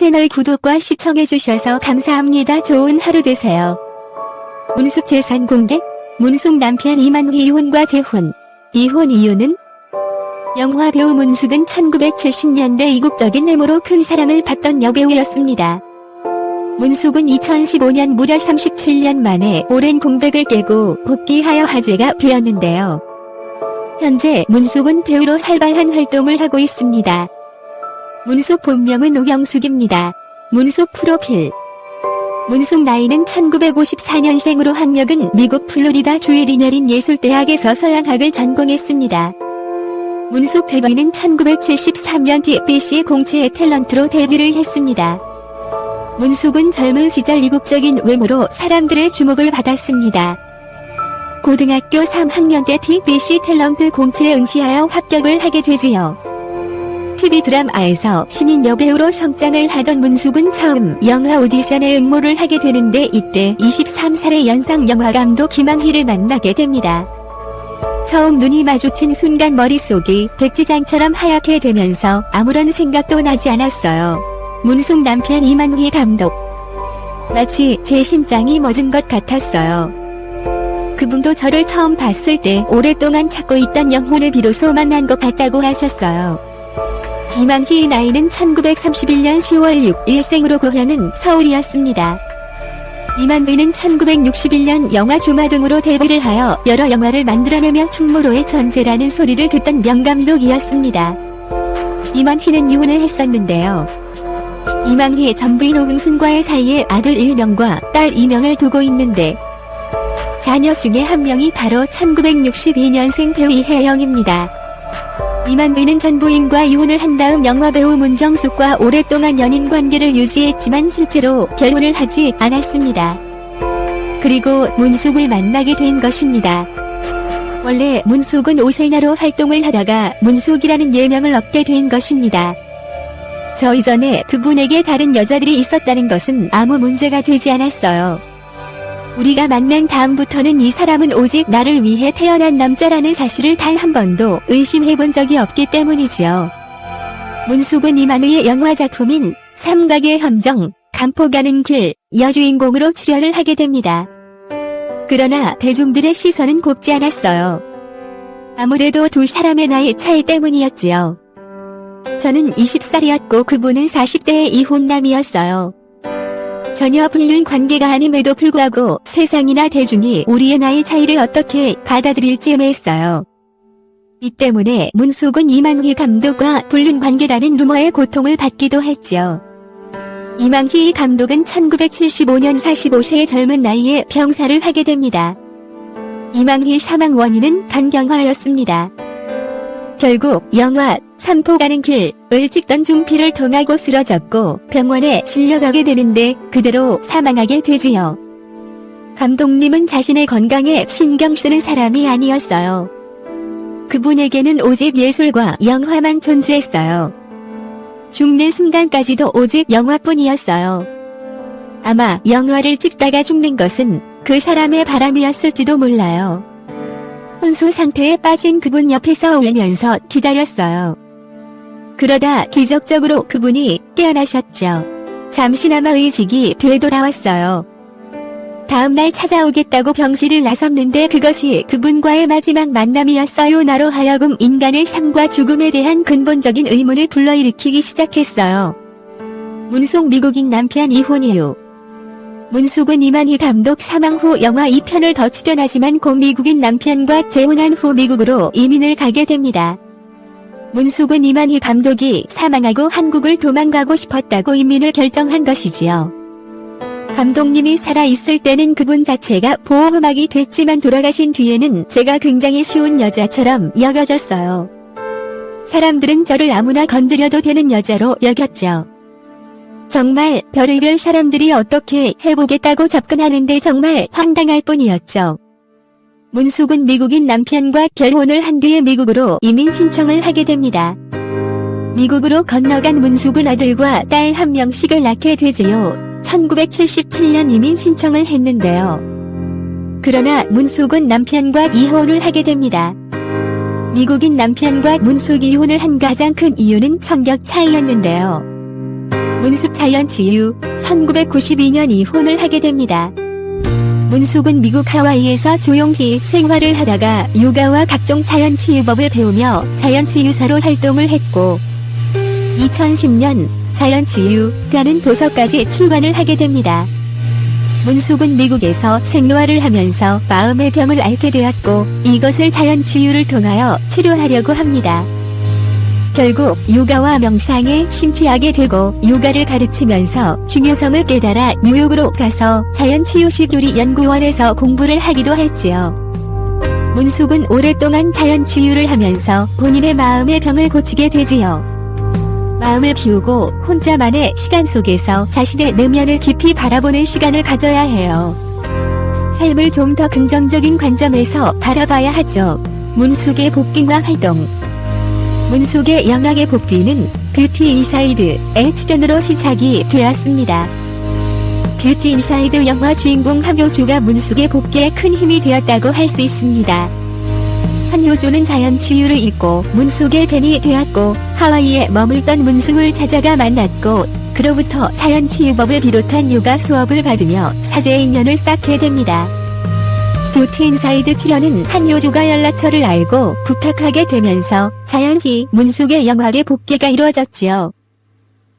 채널 구독과 시청해주셔서 감사합니다. 좋은 하루 되세요. 문숙 재산 공개? 문숙 남편 이만희 이혼과 재혼. 이혼 이유는? 영화 배우 문숙은 1970년대 이국적인 외모로 큰 사랑을 받던 여배우였습니다. 문숙은 2015년 무려 37년 만에 오랜 공백을 깨고 복귀하여 화제가 되었는데요. 현재 문숙은 배우로 활발한 활동을 하고 있습니다. 문숙 본명은 오경숙입니다. 문숙 프로필 문숙 나이는 1954년생으로 학력은 미국 플로리다 주의 리네린 예술대학에서 서양학을 전공했습니다. 문숙 데뷔는 1973년 TBC 공채의 탤런트로 데뷔를 했습니다. 문숙은 젊은 시절 이국적인 외모로 사람들의 주목을 받았습니다. 고등학교 3학년 때 TBC 탤런트 공채에 응시하여 합격을 하게 되지요. TV 드라마에서 신인 여배우로 성장을 하던 문숙은 처음 영화 오디션에 응모를 하게 되는데 이때 23살의 연상 영화감독 김한희를 만나게 됩니다. 처음 눈이 마주친 순간 머릿속이 백지장처럼 하얗게 되면서 아무런 생각도 나지 않았어요. 문숙 남편 이만희 감독. 마치 제 심장이 멎은 것 같았어요. 그분도 저를 처음 봤을 때 오랫동안 찾고 있던 영혼을 비로소 만난 것 같다고 하셨어요. 이만희의 나이는 1931년 10월 6일 생으로 고향은 서울이었습니다. 이만희는 1961년 영화 주마 등으로 데뷔를 하여 여러 영화를 만들어내며 충무로의 전제라는 소리를 듣던 명감독이었습니다. 이만희는 이혼을 했었는데요. 이만희의 전부인 오흥순과의 사이에 아들 1명과 딸 2명을 두고 있는데 자녀 중에 한 명이 바로 1962년생 배우 이혜영입니다. 이만배는 전 부인과 이혼을 한 다음 영화배우 문정숙과 오랫동안 연인 관계를 유지했지만 실제로 결혼을 하지 않았습니다. 그리고 문숙을 만나게 된 것입니다. 원래 문숙은 오세나로 활동을 하다가 문숙이라는 예명을 얻게 된 것입니다. 저 이전에 그분에게 다른 여자들이 있었다는 것은 아무 문제가 되지 않았어요. 우리가 만난 다음부터는 이 사람은 오직 나를 위해 태어난 남자라는 사실을 단 한 번도 의심해 본 적이 없기 때문이지요. 문숙은 이만우의 영화 작품인 삼각의 함정, 간포 가는 길, 여주인공으로 출연을 하게 됩니다. 그러나 대중들의 시선은 곱지 않았어요. 아무래도 두 사람의 나이 차이 때문이었지요. 저는 20살이었고 그분은 40대의 이혼남이었어요. 전혀 불륜 관계가 아님에도 불구하고 세상이나 대중이 우리의 나이 차이를 어떻게 받아들일지 애매했어요. 이 때문에 문숙은 이만희 감독과 불륜 관계라는 루머에 고통을 받기도 했죠. 이만희 감독은 1975년 45세의 젊은 나이에 병사를 하게 됩니다. 이만희 사망 원인은 간경화였습니다. 결국 영화 산포 가는 길을 찍던 중 피를 통하고 쓰러졌고 병원에 실려가게 되는데 그대로 사망하게 되지요. 감독님은 자신의 건강에 신경 쓰는 사람이 아니었어요. 그분에게는 오직 예술과 영화만 존재했어요. 죽는 순간까지도 오직 영화뿐이었어요. 아마 영화를 찍다가 죽는 것은 그 사람의 바람이었을지도 몰라요. 혼수 상태에 빠진 그분 옆에서 울면서 기다렸어요. 그러다 기적적으로 그분이 깨어나셨죠. 잠시나마 의식이 되돌아왔어요. 다음날 찾아오겠다고 병실을 나섰는데 그것이 그분과의 마지막 만남이었어요. 나로 하여금 인간의 삶과 죽음에 대한 근본적인 의문을 불러일으키기 시작했어요. 문속 미국인 남편 이혼 이후 문숙은 이만희 감독 사망 후 영화 2편을 더 출연하지만 고 미국인 남편과 재혼한 후 미국으로 이민을 가게 됩니다. 문숙은 이만희 감독이 사망하고 한국을 도망가고 싶었다고 이민을 결정한 것이지요. 감독님이 살아있을 때는 그분 자체가 보호막이 됐지만 돌아가신 뒤에는 제가 굉장히 쉬운 여자처럼 여겨졌어요. 사람들은 저를 아무나 건드려도 되는 여자로 여겼죠. 정말 별의별 사람들이 어떻게 해보겠다고 접근하는데 정말 황당할 뿐이었죠. 문숙은 미국인 남편과 결혼을 한 뒤에 미국으로 이민 신청을 하게 됩니다. 미국으로 건너간 문숙은 아들과 딸 한 명씩을 낳게 되지요. 1977년 이민 신청을 했는데요. 그러나 문숙은 남편과 이혼을 하게 됩니다. 미국인 남편과 문숙 이혼을 한 가장 큰 이유는 성격 차이였는데요. 문숙 자연치유 1992년 이혼을 하게 됩니다. 문숙은 미국 하와이에서 조용히 생활을 하다가 요가와 각종 자연치유법을 배우며 자연치유사로 활동을 했고 2010년 자연치유라는 도서까지 출간을 하게 됩니다. 문숙은 미국에서 생로화를 하면서 마음의 병을 앓게 되었고 이것을 자연치유를 통하여 치료하려고 합니다. 결국 요가와 명상에 심취하게 되고 요가를 가르치면서 중요성을 깨달아 뉴욕으로 가서 자연치유식 요리 연구원에서 공부를 하기도 했지요. 문숙은 오랫동안 자연치유를 하면서 본인의 마음의 병을 고치게 되지요. 마음을 비우고 혼자만의 시간 속에서 자신의 내면을 깊이 바라보는 시간을 가져야 해요. 삶을 좀 더 긍정적인 관점에서 바라봐야 하죠. 문숙의 복귀와 활동 문숙의 영악의 복귀는 뷰티 인사이드의 출연으로 시작이 되었습니다. 뷰티 인사이드 영화 주인공 한효주가 문숙의 복귀에 큰 힘이 되었다고 할 수 있습니다. 한효주는 자연 치유를 잊고 문숙의 팬이 되었고 하와이에 머물던 문숙을 찾아가 만났고 그로부터 자연 치유법을 비롯한 요가 수업을 받으며 사제의 인연을 쌓게 됩니다. 뷰티 인사이드 출연은 한효주가 연락처를 알고 부탁하게 되면서 자연히 문숙의 영화계 복귀가 이루어졌지요.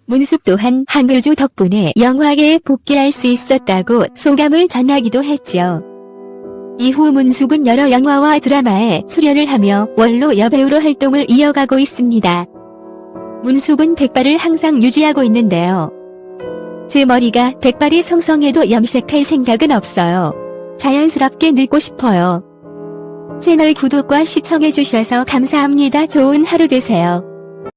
문숙 또한 한효주 덕분에 영화계에 복귀할 수 있었다고 소감을 전하기도 했지요. 이후 문숙은 여러 영화와 드라마에 출연을 하며 원로 여배우로 활동을 이어가고 있습니다. 문숙은 백발을 항상 유지하고 있는데요. 제 머리가 백발이 성성해도 염색할 생각은 없어요. 자연스럽게 늙고 싶어요. 채널 구독과 시청해주셔서 감사합니다. 좋은 하루 되세요.